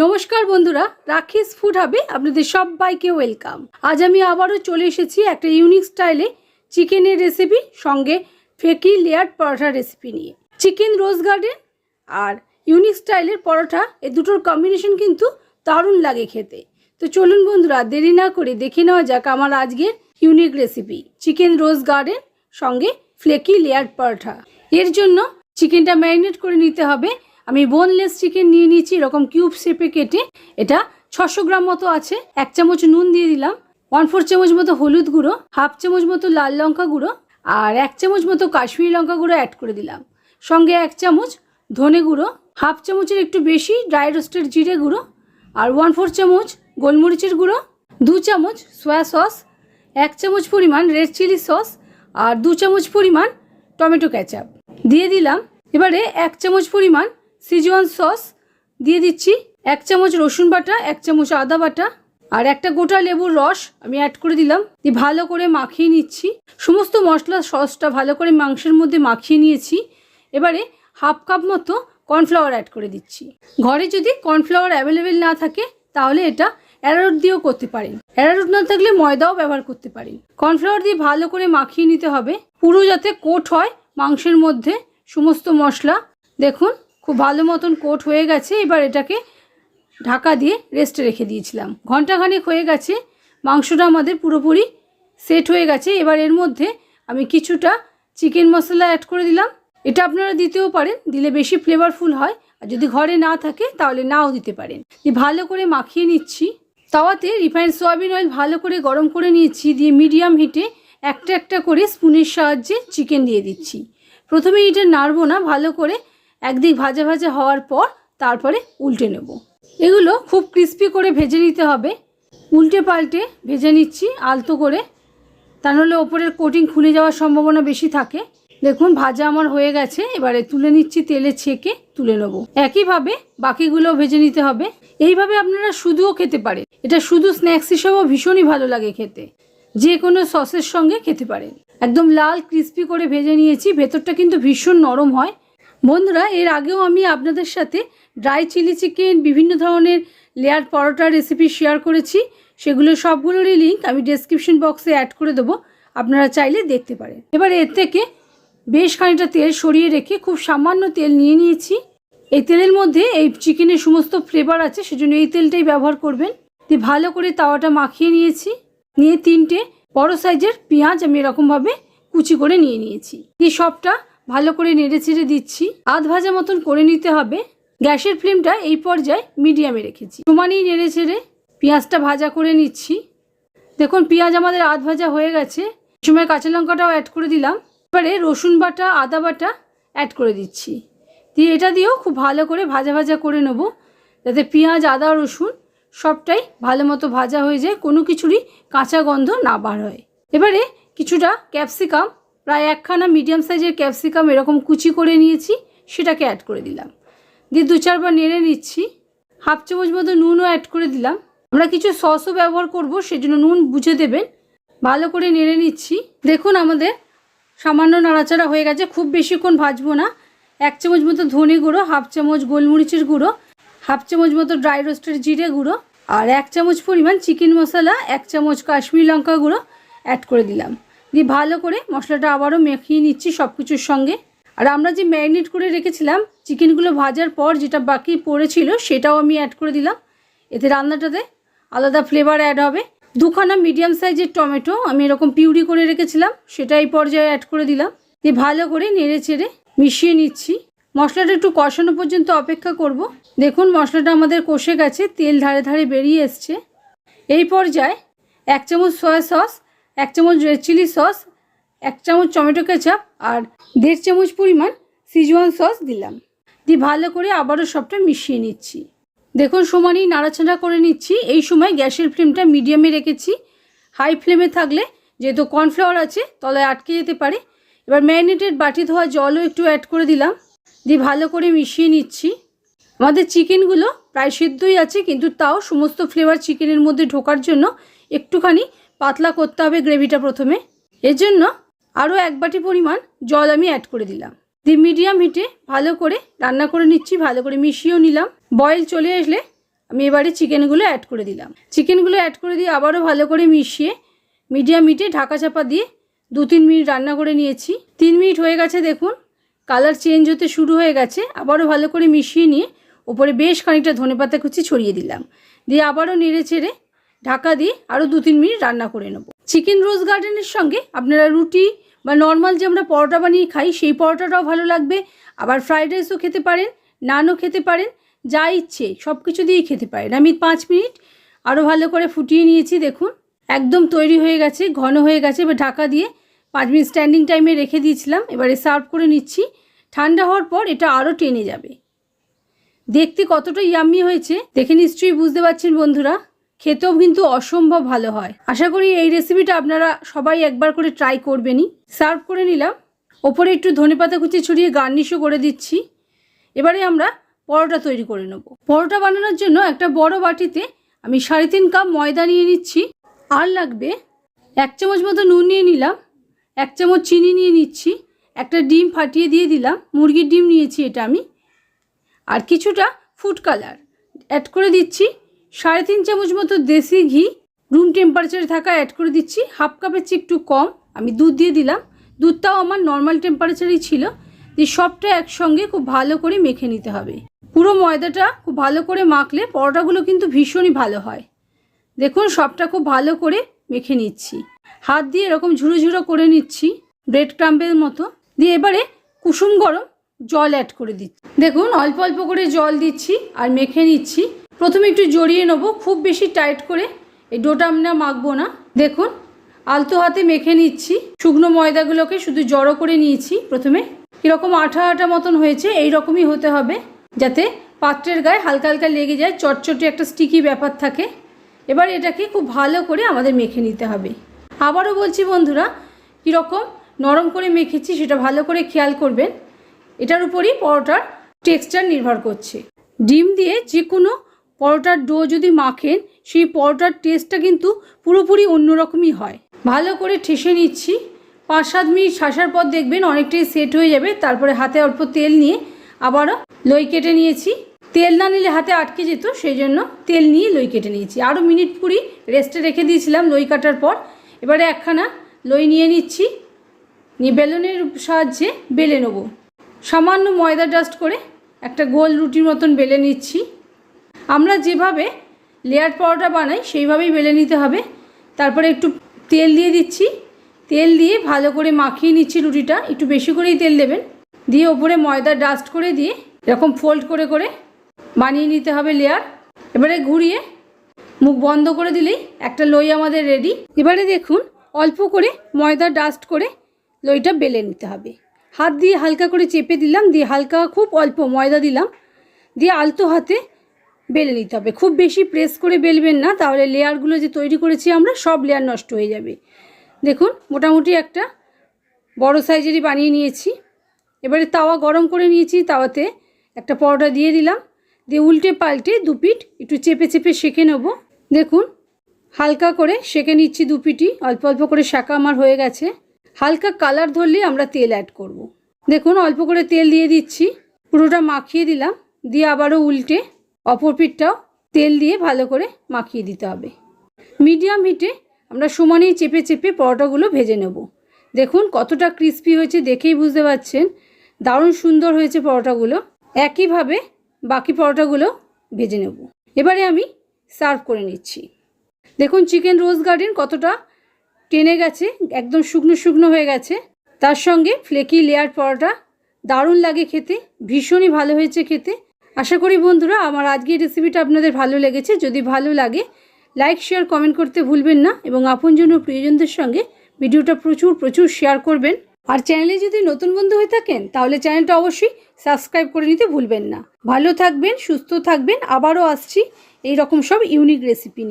নমস্কার বন্ধুরা রাখিস ফুড হাবে আপনাদের সবাইকে ওয়েলকাম আজ আমি আবারও চলে এসেছি একটা ইউনিক স্টাইলে চিকেনের রেসিপি সঙ্গে ফেকি লেয়ার পরোটা রেসিপি নিয়ে। চিকেন রোজ গার্ডেন আর ইউনিক স্টাইলের পরোটা, এ দুটোর কম্বিনেশন কিন্তু দারুণ লাগে খেতে। তো চলুন বন্ধুরা, দেরি না করে দেখে নেওয়া যাক আমার আজকের unique recipe chicken rose garden সঙ্গে ফ্লেকি লেয়ার পরোটা। এর জন্য চিকেনটা ম্যারিনেট করে নিতে হবে আমি বোনলেস চিকেন নিয়ে নিয়েছি, এরকম কিউব শেপে কেটে, এটা ছশো গ্রাম মতো আছে, এক চামচ নুন দিয়ে দিলাম ওয়ান ফোর চামচ মতো হলুদ গুঁড়ো হাফ চামচ মতো লাল লঙ্কা গুঁড়ো, আর এক চামচ মতো কাশ্মীরি লঙ্কা গুঁড়ো অ্যাড করে দিলাম। সঙ্গে এক চামচ ধনে গুঁড়ো হাফ চামচের একটু বেশি ড্রাই রোস্টেড জিরে গুঁড়ো, আর ওয়ান ফোর চামচ গোলমরিচের গুঁড়ো, দু চামচ সয়া সস এক চামচ পরিমাণ রেড চিলি সস আর দু চামচ পরিমাণ টমেটো ক্যাচাপ দিয়ে দিলাম, এবারে এক চামচ পরিমাণ সিজওয়ান সস দিয়ে দিচ্ছি এক চামচ রসুন বাটা, এক চামচ আদা বাটা আর একটা গোটা লেবুর রস আমি অ্যাড করে দিলাম। দিয়ে ভালো করে মাখিয়ে নিচ্ছি। সমস্ত মশলা সসটা ভালো করে মাংসের মধ্যে মাখিয়ে নিয়েছি। এবারে হাফ কাপ মতো কর্নফ্লাওয়ার অ্যাড করে দিচ্ছি। ঘরে যদি কর্নফ্লাওয়ার অ্যাভেলেবেল না থাকে, তাহলে এটা অ্যারারুট দিয়েও করতে পারেন। অ্যারারুট না থাকলে ময়দাও ব্যবহার করতে পারেন। কর্নফ্লাওয়ার দিয়ে ভালো করে মাখিয়ে নিতে হবে। পুরো যাতে কোট হয় মাংসের মধ্যে সমস্ত মশলা। দেখুন খুব ভালো মতন কোট হয়ে গেছে, এবার এটাকে ঢাকা দিয়ে রেস্টে রেখে দিয়েছিলাম। ঘন্টাখানেক হয়ে গেছে, মাংসটা আমাদের পুরোপুরি সেট হয়ে গেছে, এবার এর মধ্যে আমি কিছুটা চিকেন মশলা অ্যাড করে দিলাম। এটা আপনারা দিতেও পারেন, দিলে বেশি ফ্লেভারফুল হয়, আর যদি ঘরে না থাকে তাহলে নাও দিতে পারেন। ভালো করে মাখিয়ে নিচ্ছি। তাওয়াতে রিফাইন্ড সয়াবিন অয়েল ভালো করে গরম করে নিয়েছি, দিয়ে মিডিয়াম হিটে একটা একটা করে স্পুনের সাহায্যে চিকেন দিয়ে দিচ্ছি। প্রথমে এটা নাড়বো না, ভালো করে একদিক ভাজা ভাজা হওয়ার পর তারপরে উল্টে নেব। এগুলো খুব ক্রিস্পি করে ভেজে নিতে হবে। উল্টে পাল্টে ভেজে নিচ্ছি, আলতো করে। তা নাহলে ওপরের কোটিং খুলে যাওয়ার সম্ভাবনা বেশি থাকে। দেখুন, ভাজা আমার হয়ে গেছে। এবারে তুলে নিচ্ছি তেলে ছেঁকে, তুলে নেব। একইভাবে বাকিগুলো ভেজে নিতে হবে। এইভাবে আপনারা শুধুও খেতে পারেন। এটা শুধু স্ন্যাক্স হিসেবেও ভীষণই ভালো লাগে খেতে। যে কোনো সসের সঙ্গে খেতে পারেন। একদম লাল ক্রিস্পি করে ভেজে নিয়েছি। ভেতরটা কিন্তু ভীষণ নরম হয়। বন্ধুরা, এর আগেও আমি আপনাদের সাথে ড্রাই চিলি চিকেন বিভিন্ন ধরনের লেয়ার পরোটা রেসিপি শেয়ার করেছি। সেগুলো সবগুলোরই লিঙ্ক আমি ডেসক্রিপশন বক্সে অ্যাড করে দেবো। আপনারা চাইলে দেখতে পারেন। এবার এর থেকে বেশ খানিকটা তেল সরিয়ে রেখে খুব সামান্য তেল নিয়ে নিয়েছি। এই তেলের মধ্যে এই চিকেনের সমস্ত ফ্লেভার আছে, সেজন্য এই তেলটাই ব্যবহার করবেন। দিয়ে ভালো করে তাওয়াটা মাখিয়ে নিয়েছি। নিয়ে তিনটে বড় সাইজের পেঁয়াজ আমি এরকমভাবে কুচি করে নিয়ে নিয়েছি। দিয়ে সবটা ভালো করে নেড়ে ছেড়ে দিচ্ছি। আধ ভাজা মতন করে নিতে হবে। গ্যাসের ফ্লেমটা এই পর্যায়ে মিডিয়ামে রেখেছি। সমানেই নেড়ে ছেড়ে পেঁয়াজটা ভাজা করে নিচ্ছি। দেখুন, পেঁয়াজ আমাদের আধ ভাজা হয়ে গেছে। সময় কাঁচা লঙ্কাটাও অ্যাড করে দিলাম। এবারে রসুন বাটা, আদা বাটা অ্যাড করে দিচ্ছি। দিয়ে এটা দিয়েও খুব ভালো করে ভাজা ভাজা করে নেব। যাতে পেঁয়াজ, আদা, রসুন সবটাই ভালো মতো ভাজা হয়ে যায়। কোনো কিছুরই কাঁচা গন্ধ না বার হয়। এবারে কিছুটা ক্যাপসিকাম প্রায় একখানা মিডিয়াম সাইজের ক্যাপসিকাম এরকম কুচি করে নিয়েছি, সেটাকে অ্যাড করে দিলাম। দিয়ে দু চারবার নেড়ে নিচ্ছি। হাফ চামচ মতো নুনও অ্যাড করে দিলাম। আমরা কিছু সসও ব্যবহার করব, সেজন্য নুন বুঝে দেবেন। ভালো করে নেড়ে নিচ্ছি। দেখুন আমাদের সামান্য নাড়াচাড়া হয়ে গেছে, খুব বেশিক্ষণ ভাজবো না। এক চামচ মতো ধনে গুঁড়ো হাফ চামচ গোলমরিচের গুঁড়ো হাফ চামচ মতো ড্রাই রোস্টের জিরে গুঁড়ো, আর এক চামচ পরিমাণ চিকেন মশলা এক চামচ কাশ্মীরি লঙ্কা গুঁড়ো অ্যাড করে দিলাম। দিয়ে ভালো করে মশলাটা আবারও মেখিয়ে নিচ্ছি সব কিছুর সঙ্গে। আর আমরা যে ম্যারিনেট করে রেখেছিলাম, চিকেনগুলো ভাজার পর যেটা বাকি পড়েছিল সেটাও আমি অ্যাড করে দিলাম। এতে রান্নাটাতে আলাদা ফ্লেভার অ্যাড হবে। দুখানা মিডিয়াম সাইজের টমেটো আমি এরকম পিউরি করে রেখেছিলাম, সেটা এই পর্যায়ে অ্যাড করে দিলাম। দিয়ে ভালো করে নেড়ে চেড়ে মিশিয়ে নিচ্ছি। মশলাটা একটু কষানো পর্যন্ত অপেক্ষা করব। দেখুন মশলাটা আমাদের কষে গেছে, তেল ধারে ধারে বেরিয়ে এসছে। এই পর্যায়ে এক চামচ সয়া সস এক চামচ রেড চিলি সস এক চামচ টমেটো কেচাপ আর দেড় চামচ পরিমাণ সিজওয়ান সস দিলাম। দিয়ে ভালো করে আবারও সবটা মিশিয়ে নিচ্ছি। দেখুন, সমানই নাড়াচাড়া করে নিচ্ছি। এই সময় গ্যাসের ফ্লেমটা মিডিয়ামে রেখেছি। হাই ফ্লেমে থাকলে যেহেতু কর্নফ্লাওয়ার আছে, তলায় আটকে যেতে পারে। এবার ম্যারিনেটেড বাটি ধোয়া জলও একটু অ্যাড করে দিলাম। দিয়ে ভালো করে মিশিয়ে নিচ্ছি। আমাদের চিকেনগুলো প্রায় সিদ্ধই আছে, কিন্তু তাও সমস্ত ফ্লেভার চিকেনের মধ্যে ঢোকার জন্য একটুখানি পাতলা করতে হবে গ্রেভিটা প্রথমে। এর জন্য আরও এক বাটি পরিমাণ জল আমি অ্যাড করে দিলাম। দিয়ে মিডিয়াম হিটে ভালো করে রান্না করে নিচ্ছি, ভালো করে মিশিয়েও নিলাম। বয়েল চলে আসলে আমি এবারে চিকেনগুলো অ্যাড করে দিলাম। চিকেনগুলো অ্যাড করে দিয়ে আবারও ভালো করে মিশিয়ে মিডিয়াম হিটে ঢাকা চাপা দিয়ে দু তিন মিনিট রান্না করে নিয়েছি। তিন মিনিট হয়ে গেছে দেখুন কালার চেঞ্জ হতে শুরু হয়ে গেছে। আবারও ভালো করে মিশিয়ে নিয়ে ওপরে বেশ খানিকটা ধনেপাতা কুচি ছড়িয়ে দিলাম। দিয়ে আবারও নেড়ে চেড়ে ঢাকা দিয়ে আরও দু তিন মিনিট রান্না করে নেব। চিকেন রোজ গার্ডেনের সঙ্গে আপনারা রুটি বা নর্মাল যে আমরা পরোটা বানিয়ে খাই, সেই পরোটাটাও ভালো লাগবে। আবার ফ্রাইড রাইসও খেতে পারেন, নানও খেতে পারেন, যা ইচ্ছে সব কিছু দিয়েই খেতে পারেন। আমি পাঁচ মিনিট আরও ভালো করে ফুটিয়ে নিয়েছি, দেখুন। একদম তৈরি হয়ে গেছে, ঘন হয়ে গেছে। এবার ঢাকা দিয়ে পাঁচ মিনিট স্ট্যান্ডিং টাইমে রেখে দিয়েছিলাম। এবারে সার্ভ করে নিচ্ছি। ঠান্ডা হওয়ার পর এটা আরও টেনে যাবে। দেখতে কতটা ইয়াম্মি হয়েছে, দেখে নিশ্চয়ই বুঝতে পারছেন বন্ধুরা। খেতেও কিন্তু অসম্ভব ভালো হয়। আশা করি এই রেসিপিটা আপনারা সবাই একবার করে ট্রাই করবেনই। সার্ভ করে নিলাম। ওপরে একটু ধনেপাতা কুচি ছড়িয়ে গার্নিশও করে দিচ্ছি। এবারে আমরা পরোটা তৈরি করে নেব। পরোটা বানানোর জন্য একটা বড় বাটিতে আমি সাড়ে তিন কাপ ময়দা নিয়ে নিচ্ছি। আর লাগবে এক চামচ মতো নুন নিয়ে নিলাম। এক চামচ চিনি নিয়ে নিচ্ছি। একটা ডিম ফাটিয়ে দিয়ে দিলাম। মুরগির ডিম নিয়েছি এটা আমি। আর কিছুটা ফুড কালার অ্যাড করে দিচ্ছি সাড়ে তিন চামচ মতো দেশি ঘি। রুম টেম্পারেচারে থাকা অ্যাড করে দিচ্ছি হাফ কাপের চেয়ে একটু কম। আমি দুধ দিয়ে দিলাম। দুধটাও আমার নর্মাল টেম্পারেচারেই ছিল। দিয়ে সবটা একসঙ্গে খুব ভালো করে মেখে নিতে হবে। পুরো ময়দাটা খুব ভালো করে মাখলে পরোটাগুলো কিন্তু ভীষণই ভালো হয়। দেখুন সবটা খুব ভালো করে মেখে নিচ্ছি। হাত দিয়ে এরকম ঝুড়ো ঝুড়ো করে নিচ্ছি ব্রেড ক্রাম্বের মতো। দিয়ে এবারে কুসুম গরম জল অ্যাড করে দিচ্ছি। দেখুন, অল্প অল্প করে জল দিচ্ছি আর মেখে নিচ্ছি। প্রথমে একটু জড়িয়ে নেব, খুব বেশি টাইট করে। এই ডোটা আমরা মাখবো না। দেখুন, আলতো হাতে মেখে নিচ্ছি। শুকনো ময়দাগুলোকে শুধু জড়ো করে নিয়েছি প্রথমে। কীরকম আঠা আঠা মতন হয়েছে এই রকমই হতে হবে। যাতে পাত্রের গায়ে হালকা হালকা লেগে যায়, চটচটে একটা স্টিকি ব্যাপার থাকে। এবার এটাকে খুব ভালো করে আমাদের মেখে নিতে হবে। আবারও বলছি বন্ধুরা, কীরকম নরম করে মেখেছি সেটা ভালো করে খেয়াল করবেন। এটার উপরই পরোটার টেক্সচার নির্ভর করছে। ডিম দিয়ে যে কোনো পরোটার ডো যদি মাখেন, সেই পরোটার টেস্টটা কিন্তু পুরোপুরি অন্যরকমই হয়। ভালো করে ঠেসে নিচ্ছি। পাঁচ সাত মিনিট শাসার পর দেখবেন অনেকটাই সেট হয়ে যাবে। তারপরে হাতে অল্প তেল নিয়ে আবারও লই কেটে নিয়েছি। তেল না নিলে হাতে আটকে যেত, সেই জন্য তেল নিয়ে লই কেটে নিয়েছি। আরও মিনিট কুড়ি রেস্টে রেখে দিয়েছিলাম লই কাটার পর। এবারে একখানা লই নিয়ে নিচ্ছি। নিয়ে বেলনের সাহায্যে বেলে নেব। সামান্য ময়দা ডাস্ট করে একটা গোল রুটির মতন বেলে নিচ্ছি। আমরা যেভাবে লেয়ার পরোটা বানাই, সেইভাবেই বেলে নিতে হবে। তারপরে একটু তেল দিয়ে দিচ্ছি। তেল দিয়ে ভালো করে মাখিয়ে নিচ্ছি রুটিটা। একটু বেশি করেই তেল দেবেন। দিয়ে ওপরে ময়দা ডাস্ট করে দিয়ে এরকম ফোল্ড করে করে বানিয়ে নিতে হবে লেয়ার এবারে ঘুরিয়ে মুখ বন্ধ করে দিলেই একটা লই আমাদের রেডি এবারে দেখুন, অল্প করে ময়দা ডাস্ট করে লইটা বেলে নিতে হবে। হাত দিয়ে হালকা করে চেপে দিলাম, দিয়ে হালকা খুব অল্প ময়দা দিলাম, দিয়ে আলতো হাতে বেলে নিতে হবে। খুব বেশি প্রেস করে বেলবেন না, তাহলে লেয়ারগুলো যে তৈরি করেছি আমরা, সব লেয়ার নষ্ট হয়ে যাবে। দেখুন, মোটামুটি একটা বড় সাইজেরই বানিয়ে নিয়েছি। এবারে তাওয়া গরম করে নিয়েছি, তাওয়াতে একটা পরোটা দিয়ে দিলাম, দিয়ে উল্টে পাল্টে দু পিঠ একটু চেপে চেপে সেঁকে নেব। দেখুন, হালকা করে সেঁকে নিচ্ছি দু পিঠই অল্প অল্প করে শাঁকা আমার হয়ে গেছে। হালকা কালার ধরলেই আমরা তেল অ্যাড করব। দেখুন, অল্প করে তেল দিয়ে দিচ্ছি। পুরোটা মাখিয়ে দিলাম। দিয়ে আবারও উল্টে অপর পিঠটাও তেল দিয়ে ভালো করে মাখিয়ে দিতে হবে। মিডিয়াম হিটে আমরা সমানেই চেপে চেপে পরোটাগুলো ভেজে নেব। দেখুন, কতটা ক্রিস্পি হয়েছে দেখেই বুঝতে পারছেন দারুণ সুন্দর হয়েছে পরোটাগুলো। একইভাবে বাকি পরোটাগুলো ভেজে নেব। এবারে আমি সার্ভ করে নিচ্ছি। দেখুন, চিকেন রোজ গার্ডেন কতটা টেনে গেছে, একদম শুকনো শুকনো হয়ে গেছে। তার সঙ্গে ফ্লেকি লেয়ার পরোটা দারুণ লাগে খেতে, ভীষণই ভালো হয়েছে খেতে। আশা করি বন্ধুরা, আমার আজকের রেসিপিটা আপনাদের ভালো লেগেছে। যদি ভালো লাগে লাইক শেয়ার কমেন্ট করতে ভুলবেন না এবং আপনজন ও প্রিয়জনদের সঙ্গে ভিডিওটা প্রচুর প্রচুর শেয়ার করবেন। আর চ্যানেলে যদি নতুন বন্ধু হয়ে থাকেন, তাহলে চ্যানেলটা অবশ্যই সাবস্ক্রাইব করে নিতে ভুলবেন না। ভালো থাকবেন, সুস্থ থাকবেন, আবারও আসছি এই রকম সব ইউনিক রেসিপি নিয়ে।